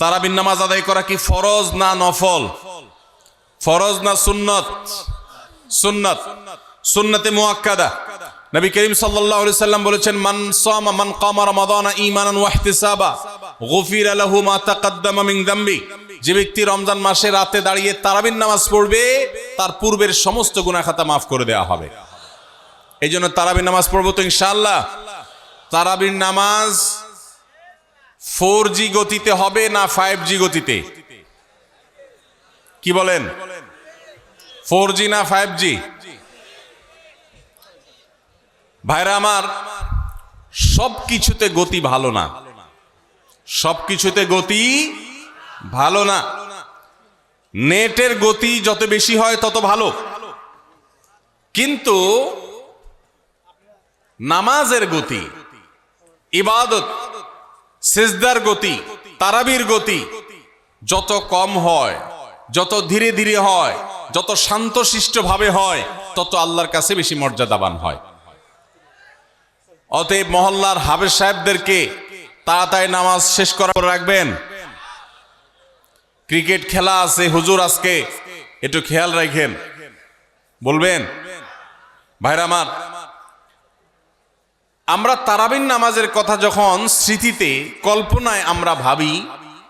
তারাবিন নামাজ আদায় করা কি ফরজ না নফল? ফরজ না সুন্নত? সুন্নত। সুন্নতে মুআক্কাদা নবী করিম সাল্লাল্লাহু আলাইহি সাল্লাম বলেছেন, মান সামা, মান কামা রমাদানা ঈমানান ওয়া ইহতিসাবা, গুফিরা লাহু মা তাকাদ্দামা মিন যামবি যে ব্যক্তি রমজান মাসে রাতে দাঁড়িয়ে তারাবিন নামাজ পড়বে, তার পূর্বের সমস্ত গুনাহ খাতা মাফ করে দেওয়া হবে। এই জন্য তারাবিন নামাজ পড়ব তো ইনশাআল্লাহ। তারাবির নামাজ ফোর জি গতিতে হবে না ফাইভ জি গতিতে? কি বলেন? ফোর জি না ফাইভ জি ভাইরা আমার সব কিছুতে গতি ভালো না। সব কিছুতে গতি ভালো না। নেটের গতি যত বেশি হয় তত ভালো। কিন্তু নামাজের গতি, ইবাদত সেজদার গতি, তারাবির গতি যত কম হয়, যত ধীরে ধীরে হয়, যত শান্তশিষ্ট ভাবে হয়, তত আল্লাহর কাছে বেশি মর্যাদাবান হয়। অতএব মহল্লার হাবের সাহেবদেরকে তাড়াতাড়ি নামাজ শেষ করার রাখবেন। ক্রিকেট খেলা আছে, হুজুর আজকে, একটু খেয়াল রাখেন। বলবেন, ভাইরা আমার আমরা তারাবিন নামাজের কথা যখন স্মৃতিতে, কল্পনায় আমরা ভাবি,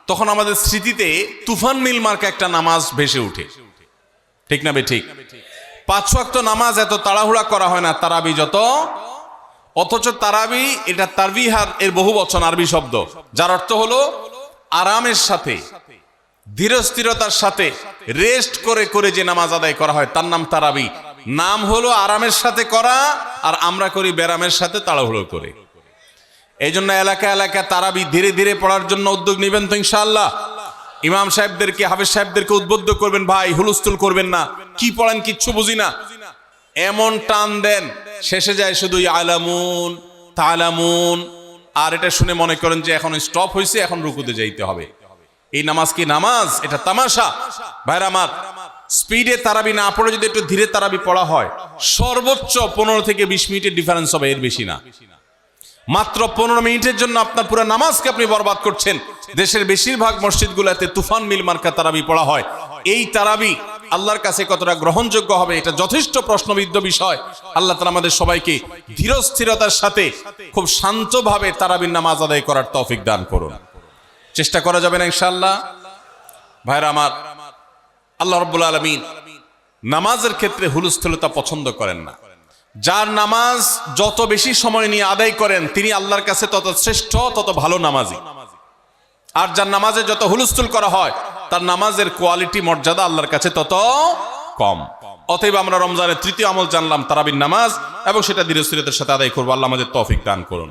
তখন আমাদের স্মৃতিতে তুফান মিল মার্কা একটা নামাজ ভেসে উঠে ঠিক না বে ঠিক? পাঁচ নামাজ এত তাড়াহুড়া করা হয় না, তারাবি যত। অথচ তারাবি এটা তারবিহার এর বহু বচন, আরবি শব্দ, যার অর্থ হলো আরামের সাথে, ধীরস্থিরতার সাথে, রেস্ট করে করে যে নামাজ আদায় করা হয়, তার নাম তারাবি। নাম হলো আরামের সাথে করা, আর আমরা করি ব্যারামের সাথে তাড়াহুড়ো করে। এই জন্য এলাকা এলাকা তারাবি ধীরে ধীরে পড়ার জন্য উদ্যোগ নেবেন তো ইনশাআল্লাহ। ইমাম সাহেবদেরকে হাফেজ সাহেবদেরকে উদ্বুদ্ধ করবেন, ভাই, হুলস্থুল করবেন না। কি পড়েন, কিচ্ছু বুঝি না। এমন টান দেন, শেষে যায় শুধু আলামুন তালামুন। আর এটা শুনে মনে করেন যে এখন স্টপ হয়েছে এখন রুকুতে যাইতে হবে। এই নামাজ কি নামাজ? এটা তামাশা। ভাইরা আমার স্পিডে তারাবি না পড়ে যদি একটু ধীরে তারাবি পড়া হয়, সর্বোচ্চ পনেরো থেকে বিশ মিনিটের ডিফারেন্স হবে, এর বেশি না। মাত্র পনেরো মিনিটের জন্য আপনার পুরো নামাজকে আপনি বরবাদ করছেন। দেশের বেশিরভাগ মসজিদগুলোতে তুফান মিল মার্কা তারাবি পড়া হয়। এই তারাবি আল্লাহর কাছে কতটা গ্রহণযোগ্য হবে, এটা যথেষ্ট প্রশ্নবিদ্ধ বিষয়। আল্লাহ তালা আমাদের সবাইকে ধীরস্থিরতার সাথে খুব শান্তভাবে তারাবির নামাজ আদায় করার তৌফিক দান করুন। চেষ্টা করা যাবে না ইনশাল্লাহ ভাইরা আমার আল্লাহ রব্বুল আলমিন নামাজের ক্ষেত্রে হুলস্থলতা পছন্দ করেন না। যার নামাজ যত বেশি সময় নিয়ে আদায় করেন, তিনি আল্লাহর কাছে তত শ্রেষ্ঠ, তত ভালো নামাজি। আর যার নামাজে যত হুলস্থুল করা হয়, তার নামাজের কোয়ালিটি, মর্যাদা আল্লাহর কাছে তত কম। অতএব আমরা রমজানের তৃতীয় আমল জানলাম, তারাবির নামাজ, এবং সেটা ধীরস্থিরতার সাথে আদায় করব। আল্লাহ আমাদের তৌফিক দান করুন।